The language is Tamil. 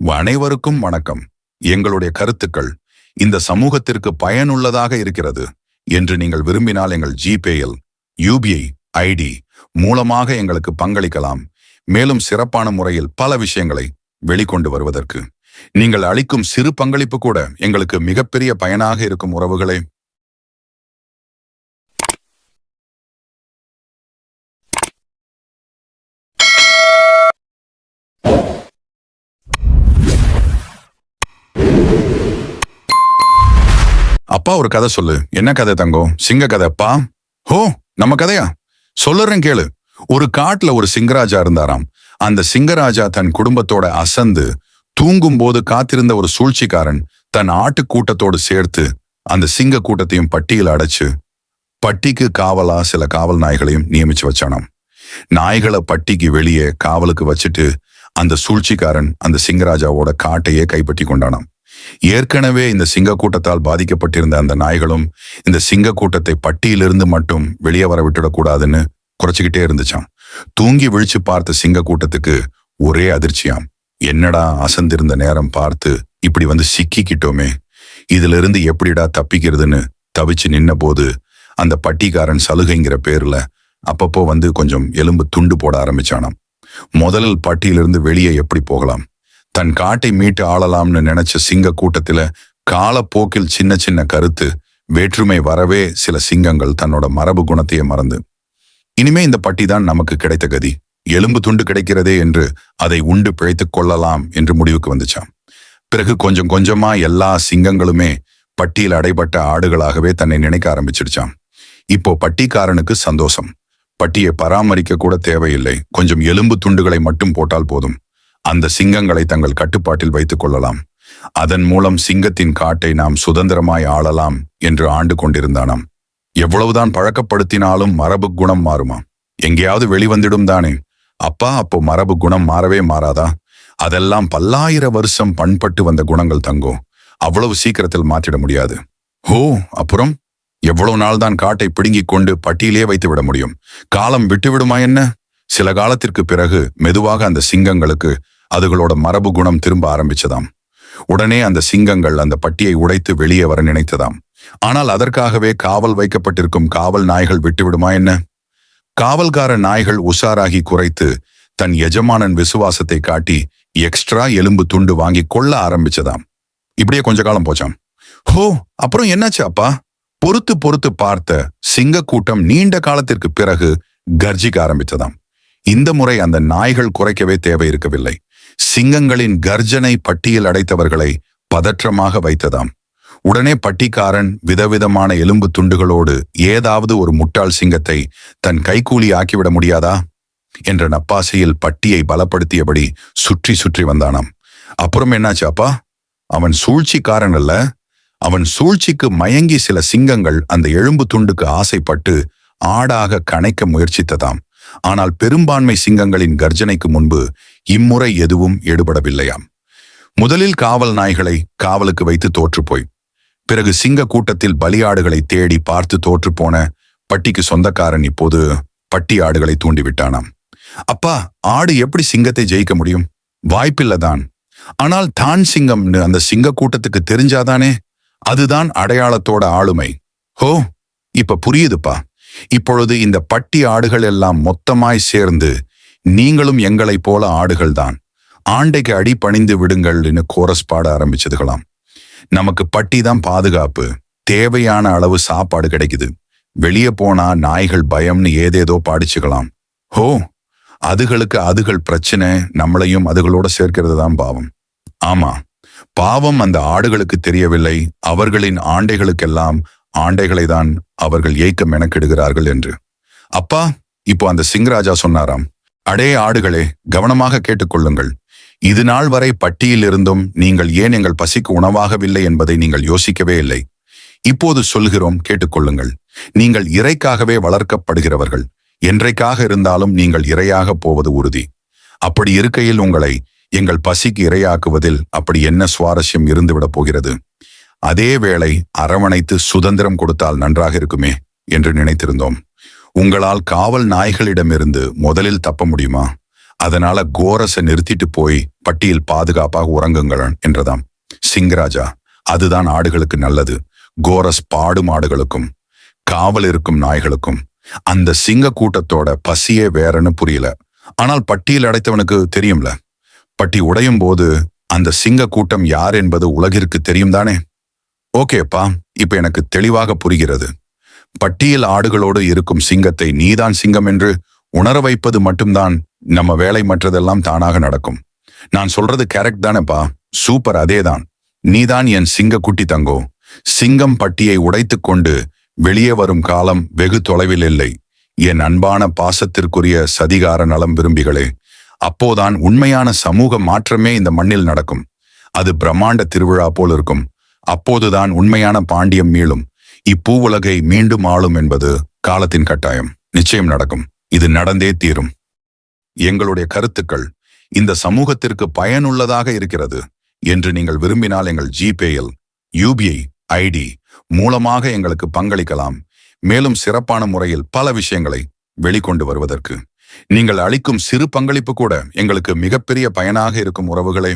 அனைவருக்கும் வணக்கம். எங்களுடைய கருத்துக்கள் இந்த சமூகத்திற்கு பயனுள்ளதாக இருக்கிறது என்று நீங்கள் விரும்பினால் எங்கள் ஜிபேயில் யூபிஐ ஐடி மூலமாக எங்களுக்கு பங்களிக்கலாம். மேலும் சிறப்பான முறையில் பல விஷயங்களை வெளிக்கொண்டு வருவதற்கு. நீங்கள் அளிக்கும் சிறு பங்களிப்பு கூட எங்களுக்கு மிகப்பெரிய பயனாக இருக்கும் உறவுகளே அப்பா ஒரு கதை சொல்லு. என்ன கதை தங்கம்? சிங்க கதைப்பா ஹோ நம்ம கதையா? சொல்லுறேன் கேளு. ஒரு காட்டுல ஒரு சிங்கராஜா இருந்தாராம். அந்த சிங்கராஜா தன் குடும்பத்தோட அசந்து தூங்கும் போது காத்திருந்த ஒரு சூழ்ச்சிக்காரன் தன் ஆட்டு கூட்டத்தோடு சேர்த்து அந்த சிங்க கூட்டத்தையும் பட்டியில் அடைச்சு பட்டிக்கு காவலா சில காவல் நாய்களையும் நியமிச்சு வச்சானாம். நாய்களை பட்டிக்கு வெளியே காவலுக்கு வச்சுட்டு அந்த சூழ்ச்சிக்காரன் அந்த சிங்கராஜாவோட காட்டையே கைப்பற்றி கொண்டானாம். ஏற்கனவே இந்த சிங்க கூட்டத்தால் பாதிக்கப்பட்டிருந்த அந்த நாய்களும் இந்த சிங்க கூட்டத்தை பட்டியிலிருந்து மட்டும் வெளியே வர விட்டுடக்கூடாதுன்னு குறைச்சிக்கிட்டே இருந்துச்சாம். தூங்கி விழிச்சு பார்த்த சிங்க கூட்டத்துக்கு ஒரே அதிர்ச்சியாம். என்னடா அசந்திருந்த நேரம் பார்த்து இப்படி வந்து சிக்கிக்கிட்டோமே. இதுல இருந்து எப்படிடா தப்பிக்கிறதுன்னு தவிச்சு நின்ன போது அந்த பட்டிக்காரன் சலுகைங்கிற பேர்ல அப்பப்போ வந்து கொஞ்சம் எலும்பு துண்டு போட ஆரம்பிச்சானாம். முதலில் பட்டியிலிருந்து வெளியே எப்படி போகலாம்? தன் காட்டை மீட்டு ஆளலாம்னு நினைச்ச சிங்க கூட்டத்தில காலப்போக்கில் சின்ன சின்ன கருத்து வேற்றுமை வரவே சில சிங்கங்கள் தன்னோட மரபு குணத்தையே மறந்து. இனிமே இந்த பட்டி தான் நமக்கு கிடைத்த கதி. எலும்பு துண்டு கிடைக்கிறதே என்று அதை உண்டு பிழைத்து கொள்ளலாம் என்று முடிவுக்கு வந்துச்சாம். பிறகு கொஞ்சம் கொஞ்சமா எல்லா சிங்கங்களுமே பட்டியில் அடைபட்ட ஆடுகளாகவே தன்னை நினைக்க ஆரம்பிச்சிடுச்சாம். இப்போ பட்டிக்காரனுக்கு சந்தோஷம். பட்டியை பராமரிக்க கூட தேவையில்லை. கொஞ்சம் எலும்பு துண்டுகளை மட்டும் போட்டால் போதும். அந்த சிங்கங்களை தங்கள் கட்டுப்பாட்டில் வைத்துக் கொள்ளலாம் அதன் மூலம் சிங்கத்தின் காட்டை நாம் சுதந்திரமாய் ஆளலாம் என்று ஆண்டு கொண்டிருந்தானாம். எவ்வளவுதான் பழக்கப்படுத்தினாலும் மரபு குணம் மாறுமா? எங்கேயாவது வெளிவந்திடும் தானே. அப்பா அப்போ மரபு குணம் மாறவே மாறாதா? அதெல்லாம் பல்லாயிர வருஷம் பண்பட்டு வந்த குணங்கள் தங்கும் அவ்வளவு சீக்கிரத்தில் மாற்றிட முடியாது. ஓ அப்புறம்? எவ்வளவு நாள் தான் காட்டை பிடுங்கிக் கொண்டு பட்டியலே வைத்து விட முடியும்? காலம் விட்டுவிடுமா என்ன? சில காலத்திற்கு பிறகு மெதுவாக அந்த சிங்கங்களுக்கு அதுகளோட மரபு குணம் திரும்ப ஆரம்பிச்சதாம். உடனே அந்த சிங்கங்கள் அந்த பட்டியை உடைத்து வெளியே வர நினைத்ததாம். ஆனால் அதற்காகவே காவல் வைக்கப்பட்டிருக்கும் காவல் நாய்கள் விட்டுவிடுமா என்ன? காவல்கார நாய்கள் உஷாராகி குறைத்து தன் எஜமானன் விசுவாசத்தை காட்டி எக்ஸ்ட்ரா எலும்பு துண்டு வாங்கி கொள்ள ஆரம்பிச்சதாம். இப்படியே கொஞ்ச காலம் போச்சாம். ஹோ அப்புறம் என்னாச்சு அப்பா? பொறுத்து பொறுத்து பார்த்த சிங்க கூட்டம் நீண்ட காலத்திற்கு பிறகு கர்ஜிக்க ஆரம்பித்ததாம் இந்த முறை அந்த நாய்கள் குறைக்கவே தேவை இருக்கவில்லை சிங்கங்களின் கர்ஜனை பட்டியில் அடைத்தவர்களை பதற்றமாக வைத்ததாம். உடனே பட்டிக்காரன் விதவிதமான எலும்பு துண்டுகளோடு ஏதாவது ஒரு முட்டாள் சிங்கத்தை தன் கைக்கூலி ஆக்கிவிட முடியாதா? என்ற நப்பாசையில் பட்டியை பலப்படுத்தியபடி சுற்றி சுற்றி வந்தானாம். அப்புறம் என்னாச்சு அப்பா? அவன் சூழ்ச்சிக்காரன் அல்ல. அவன் சூழ்ச்சிக்கு மயங்கி சில சிங்கங்கள் அந்த எலும்பு துண்டுக்கு ஆசைப்பட்டு ஆடாக கணைக்க முயற்சித்ததாம். ஆனால் பெரும்பான்மை சிங்கங்களின் கர்ஜனைக்கு முன்பு இம்முறை எதுவும் ஈடுபடவில்லையாம் முதலில் காவல் நாய்களை காவலுக்கு வைத்து தோற்றுப்போய் பிறகு சிங்க கூட்டத்தில் பலியாடுகளை தேடி பார்த்து தோற்றுப்போன பட்டிக்கு சொந்தக்காரன் இப்போது பட்டி ஆடுகளை தூண்டிவிட்டானாம். அப்பா ஆடு எப்படி சிங்கத்தை ஜெயிக்க முடியும்? வாய்ப்பில்லைதான். ஆனால் தான் சிங்கம்னு அந்த சிங்க கூட்டத்துக்கு தெரிஞ்சாதானே? அதுதான் அடையாளத்தோட ஆளுமை. ஹோ இப்ப புரியுதுப்பா. இப்பொழுது இந்த பட்டி ஆடுகள் எல்லாம் மொத்தமாய் சேர்ந்து நீங்களும் எங்களைப் போல ஆடுகள்தான். ஆண்டைக்கு அடி பணிந்து விடுங்கள்னு கோரஸ் பாட ஆரம்பிச்சதுகளாம். நமக்கு பட்டி தான் பாதுகாப்பு. தேவையான அளவு சாப்பாடு கிடைக்குது. வெளியே போனா நாய்கள் பயம்னு ஏதேதோ பாடிச்சுக்கலாம் ஹோ அதுகளுக்கு அதுகள் பிரச்சனை நம்மளையும் அதுகளோட சேர்க்கிறது தான் பாவம். ஆமா பாவம் அந்த ஆடுகளுக்கு தெரியவில்லை. அவர்களின் ஆண்டைகளுக்கெல்லாம் ஆண்டைகளை தான் அவர்கள் ஏய்க்க மெனக்கெடுகிறார்கள் என்று. அப்பா இப்போ அந்த சிங்கராஜா சொன்னாராம் அடே ஆடுகளே கவனமாக கேட்டுக்கொள்ளுங்கள். இது நாள் வரை பட்டியில் இருந்தும் நீங்கள் ஏன் எங்கள் பசிக்கு உணவாகவில்லை என்பதை நீங்கள் யோசிக்கவே இல்லை. இப்போது சொல்கிறோம் கேட்டுக்கொள்ளுங்கள். நீங்கள் இறைக்காகவே வளர்க்கப்படுகிறவர்கள். என்றைக்காக இருந்தாலும் நீங்கள் இரையாக போவது உறுதி. அப்படி இருக்கையில் உங்களை எங்கள் பசிக்கு இரையாக்குவதில் அப்படி என்ன சுவாரஸ்யம் இருந்துவிடப் போகிறது? அதே வேளை அரவணைத்து சுதந்திரம் கொடுத்தால் நன்றாக இருக்குமே என்று நினைத்திருந்தோம். உங்களால் காவல் நாய்களிடமிருந்து முதலில் தப்ப முடியுமா? அதனால கோரஸை நிறுத்திட்டு போய் பட்டியில் பாதுகாப்பாக உறங்குங்கள் என்றதாம். சிங்கராஜா அதுதான் ஆடுகளுக்கு நல்லது. கோரஸ் பாடும் ஆடுகளுக்கும் காவல் இருக்கும் நாய்களுக்கும். அந்த சிங்க கூட்டத்தோட பசியே வேறன்னு புரியல. ஆனால் பட்டியில் அடைத்தவனுக்கு தெரியும்ல. பட்டி உடையும் போது அந்த சிங்க கூட்டம் யார் என்பது உலகிற்கு தெரியும் தானே? ஓகேப்பா இப்ப எனக்கு தெளிவாக புரிகிறது. பட்டியல் ஆடுகளோடு இருக்கும் சிங்கத்தை நீதான் சிங்கம் என்று உணர வைப்பது மட்டும்தான் நம்ம வேலை மற்றதெல்லாம் தானாக நடக்கும். நான் சொல்றது கரெக்ட் தானேப்பா சூப்பர் அதேதான். நீதான் என் சிங்க குட்டி தங்கோ. சிங்கம் பட்டியை உடைத்துக் கொண்டு வெளியே வரும் காலம் வெகு தொலைவில் இல்லை. என் அன்பான பாசத்திற்குரிய சதிகார நலம் விரும்பிகளே அப்போதான் உண்மையான சமூக மாற்றமே இந்த மண்ணில் நடக்கும். அது பிரம்மாண்ட திருவிழா போல் இருக்கும். அப்போதுதான் உண்மையான பாண்டியம் மீளும். இப்பூவுலகை மீண்டும் ஆளும் என்பது காலத்தின் கட்டாயம். நிச்சயம் நடக்கும். இது நடந்தே தீரும். எங்களுடைய கருத்துக்கள் இந்த சமூகத்திற்கு பயனுள்ளதாக இருக்கிறது என்று நீங்கள் விரும்பினால் எங்கள் ஜிபேயில் யூபிஐ ஐடி மூலமாக எங்களுக்கு பங்களிக்கலாம். மேலும் சிறப்பான முறையில் பல விஷயங்களை வெளிக்கொண்டு வருவதற்கு. நீங்கள் அளிக்கும் சிறு பங்களிப்பு கூட எங்களுக்கு மிகப்பெரிய பயனாக இருக்கும் உறவுகளே.